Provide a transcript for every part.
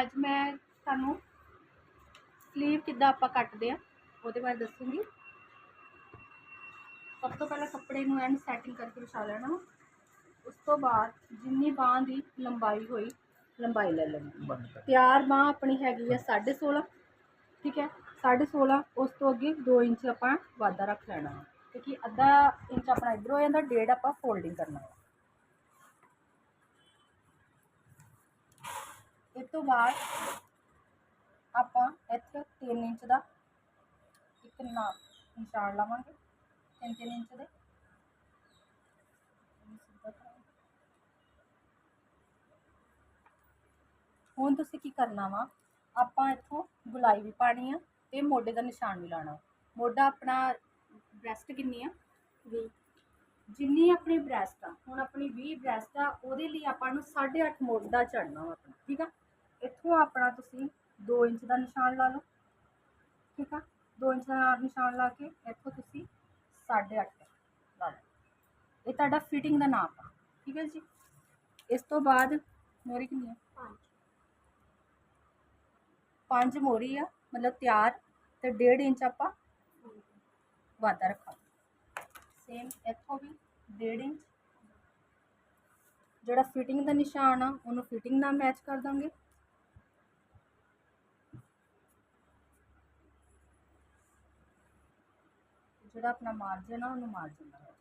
ਅੱਜ ਮੈਂ ਤੁਹਾਨੂੰ ਸਲੀਵ ਕਿੱਦਾਂ ਆਪਾਂ ਕੱਟਦੇ ਆ ਉਹਦੇ ਬਾਰੇ ਦੱਸੂੰਗੀ। ਸਭ ਤੋਂ ਪਹਿਲਾਂ ਕੱਪੜੇ ਨੂੰ ਐਂਡ ਸੈਟਿੰਗ ਕਰਕੇ ਵਿਛਾ ਲੈਣਾ। ਉਸ ਤੋਂ ਬਾਅਦ ਜਿੰਨੀ ਬਾਂਹ ਦੀ ਲੰਬਾਈ ਹੋਈ, ਲੰਬਾਈ ਲੈ ਲੈਣੀ। ਤਿਆਰ ਬਾਂਹ ਆਪਣੀ ਹੈਗੀ ਆ 16.5 ਠੀਕ ਹੈ? 16.5 ਉਸ ਤੋਂ ਅੱਗੇ 2 ਇੰਚ ਆਪਾਂ ਵਾਧਾ ਰੱਖ ਲੈਣਾ। ਕਿਉਂਕਿ ਅੱਧਾ ਇੰਚ ਆਪਣਾ ਇੱਧਰ ਹੋ ਜਾਂਦਾ, ਡੇਢ ਆਪਾਂ ਫੋਲਡਿੰਗ ਕਰਨਾ। ਵਾ ਤੋਂ ਬਾਅਦ ਆਪਾਂ ਇੱਥੇ 3 ਇੰਚ ਦਾ ਇੱਕ ਨਾ ਨਿਸ਼ਾਨ ਲਾਵਾਂਗੇ। 3-3 ਇੰਚ ਦੇ। ਹੁਣ ਤੁਸੀਂ ਕੀ ਕਰਨਾ ਵਾ? ਆਪਾਂ ਇੱਥੋਂ ਗੁਲਾਈ ਵੀ ਪਾਣੀ ਆ ਤੇ ਮੋਢੇ ਦਾ ਨਿਸ਼ਾਨ ਵੀ ਲਾਣਾ ਮੋਢਾ ਆਪਣਾ ਬ੍ਰੈਸਟ ਕਿੰਨੀ ਆ? 20 ਜਿੰਨੀ ਆਪਣੀ ਬ੍ਰੈਸਟ ਆ, ਹੁਣ ਆਪਣੀ 20 ਬ੍ਰੈਸਟ ਆ, ਉਹਦੇ ਲਈ ਆਪਾਂ ਨੂੰ 8.5 ਦਾ ਚੜਨਾ ਵਾ ਆਪਣਾ, ਠੀਕ ਆ? ਇੱਥੋਂ ਆਪਣਾ ਤੁਸੀਂ 2 ਇੰਚ ਦਾ ਨਿਸ਼ਾਨ ਲਾ ਲਓ ਠੀਕ ਆ? 2 ਇੰਚ ਦਾ ਨਿਸ਼ਾਨ ਲਾ ਕੇ ਇੱਥੋਂ ਤੁਸੀਂ 8.5 ਲਾ ਲਓ। ਇਹ ਤੁਹਾਡਾ ਫਿਟਿੰਗ ਦਾ ਨਾਪ ਆ ਠੀਕ ਹੈ ਜੀ? ਇਸ ਤੋਂ ਬਾਅਦ ਮੋਰੀ ਕਿੰਨੀ ਆ? 5 ਪੰਜ ਮੋਰੀ ਆ ਮਤਲਬ ਤਿਆਰ ਤੇ 1.5 ਇੰਚ ਆਪਾਂ ਵਾਧਾ ਰੱਖਾਂਗੇ। ਸੇਮ ਇੱਥੋਂ ਵੀ 1.5 ਇੰਚ। ਜਿਹੜਾ ਫਿਟਿੰਗ ਦਾ ਨਿਸ਼ਾਨ ਆ ਉਹਨੂੰ ਫਿਟਿੰਗ ਨਾਲ ਮੈਚ ਕਰ ਦਾਂਗੇ। ਜਿਹੜਾ ਆਪਣਾ ਮਾਰਜਨ ਆ ਉਹਨੂੰ ਮਾਰਜਨ ਦਾਂਗੇ।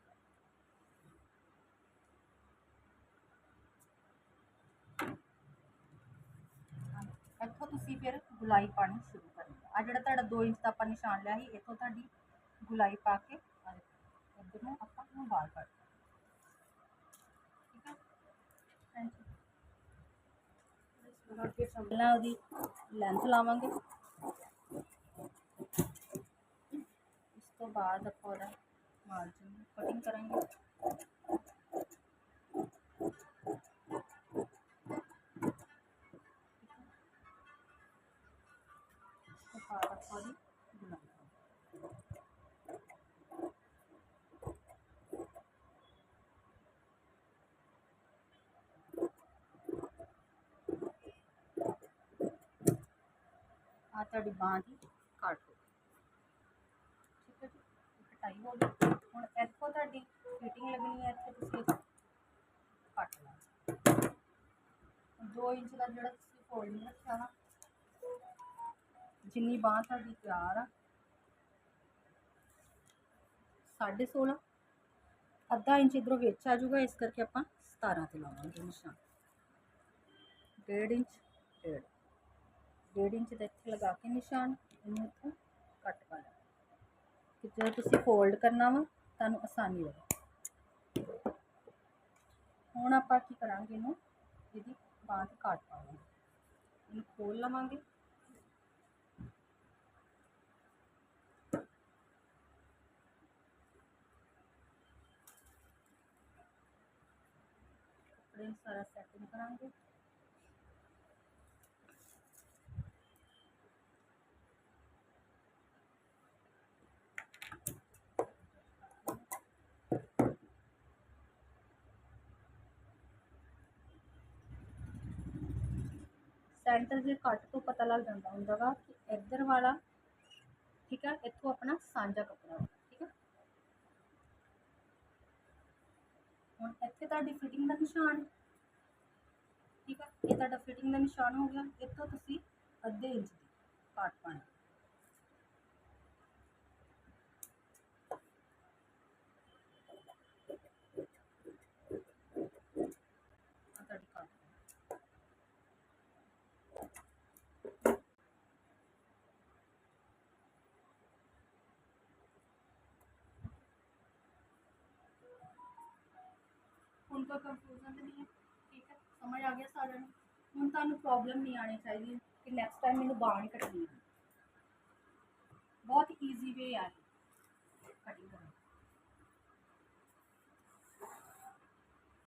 ਇੱਥੋਂ ਤੁਸੀਂ ਫਿਰ ਗੁਲਾਈ ਪਾਣੀ ਸ਼ੁਰੂ ਕਰਨੀ ਆ ਜਿਹੜਾ ਤੁਹਾਡਾ 2 ਇੰਚ ਦਾ ਆਪਾਂ ਨਿਸ਼ਾਨ ਲਿਆ ਸੀ ਇੱਥੋਂ ਤੁਹਾਡੀ ਗੁਲਾਈ ਪਾ ਕੇ ਇੱਧਰ ਨੂੰ ਆਪਾਂ ਨੂੰ ਬਾਹਰ ਕੱਢ ਠੀਕ ਹੈ ਹਾਂਜੀ। ਅੱਗੇ ਪਹਿਲਾਂ ਉਹਦੀ ਲੈਂਥ ਲਾਵਾਂਗੇ। ਇਸ ਤੋਂ ਬਾਅਦ ਆਪਾਂ ਉਹਦਾ ਮਾਰਜਨ ਕਟਿੰਗ ਕਰਾਂਗੇ ਉਸ ਤੋਂ ਬਾਅਦ ਆਪਾਂ ਉਹਦੀ ਗੁਲਾਈ ਕਰਾਂਗੇ। ਆ ਤੁਹਾਡੀ ਬਾਂਹ ਦੀ ਕੱਟ ਹੋ ਗਈ ਠੀਕ ਹੈ ਜੀ ਇਹ ਕਟਾਈ ਹੋ ਗਈ ਹੁਣ ਇੱਥੋਂ ਤੁਹਾਡੀ ਫਿਟਿੰਗ ਲੱਗਣੀ ਹੈ, ਇੱਥੇ ਤੁਸੀਂ ਕੱਟ ਲਾ 2 ਇੰਚ ਦਾ ਜਿਹੜਾ ਤੁਸੀਂ ਫੋਲਡਿੰਗ ਰੱਖਿਆ ਵਾ ਜਿੰਨੀ ਬਾਂਹ ਤੁਹਾਡੀ ਤਿਆਰ ਆ 16.5 ਅੱਧਾ ਇੰਚ ਇਧਰੋਂ ਵਿੱਚ ਆ ਜਾਊਗਾ, ਇਸ ਕਰਕੇ ਆਪਾਂ 17 ਤੇ ਲਾਵਾਂਗੇ ਨਿਸ਼ਾਨ। 1.5 ਇੰਚ 1.5 ਡੇਢ ਇੰਚ ਦਾ ਇੱਥੇ ਲਗਾ ਕੇ ਨਿਸ਼ਾਨ, ਇਹਨੂੰ ਇੱਥੋਂ ਕੱਟ ਪਾ ਲੈਣਾ ਕਿ ਜਦੋਂ ਤੁਸੀਂ ਫੋਲਡ ਕਰਨਾ ਵਾ, ਤੁਹਾਨੂੰ ਆਸਾਨੀ ਰਹੇ ਹੁਣ ਆਪਾਂ ਕੀ ਕਰਾਂਗੇ ਇਹਨੂੰ, ਇਹਦੀ ਬਾਂਹ ਤੇ ਕੱਟ ਪਾਵਾਂਗੇ। ਇਹਨੂੰ ਖੋਲ ਲਵਾਂਗੇ। ਕੱਪੜੇ ਸਾਰਾ ਸੈਟਿੰਗ ਕਰਾਂਗੇ। ਸੈਂਟਰ ਦੇ ਕੱਟ ਤੋਂ ਪਤਾ ਲੱਗ ਜਾਂਦਾ ਹੁੰਦਾ ਵਾ ਕਿ ਇੱਧਰ ਵਾਲਾ, ਠੀਕ ਹੈ ਇੱਥੋਂ ਆਪਣਾ ਸਾਂਝਾ ਕੱਪੜਾ ਠੀਕ ਹੈ ਹੁਣ ਇੱਥੇ ਤੁਹਾਡੀ ਫਿਟਿੰਗ ਦਾ ਨਿਸ਼ਾਨ, ਠੀਕ ਹੈ ਇਹ ਤੁਹਾਡਾ ਫਿਟਿੰਗ ਦਾ ਨਿਸ਼ਾਨ ਹੋ ਗਿਆ, ਇੱਥੋਂ ਤੁਸੀਂ ਅੱਧੇ ਇੰਚ ਦੀ ਕੱਟ ਪਾਣਾ ਆਹ ਤੁਹਾਡੀ ਕੱਟ ਹੁਣ ਕੋਈ ਕੰਫਿਊਜ਼ਨ ਨਹੀਂ ਹੈ, ਠੀਕ ਹੈ, ਸਮਝ ਆ ਗਿਆ ਸਾਰਿਆਂ ਨੂੰ। ਹੁਣ ਤੁਹਾਨੂੰ ਪ੍ਰੋਬਲਮ ਨਹੀਂ ਆਣੀ ਚਾਹੀਦੀ ਕਿ ਨੈਕਸਟ ਟਾਈਮ ਮੈਨੂੰ ਬਾਂਹ ਨਹੀਂ ਕੱਟਣੀ। ਹੈ ਬਹੁਤ ਈਜ਼ੀ ਵੇ ਆ ਕਟਿੰਗ ਕਰਨ।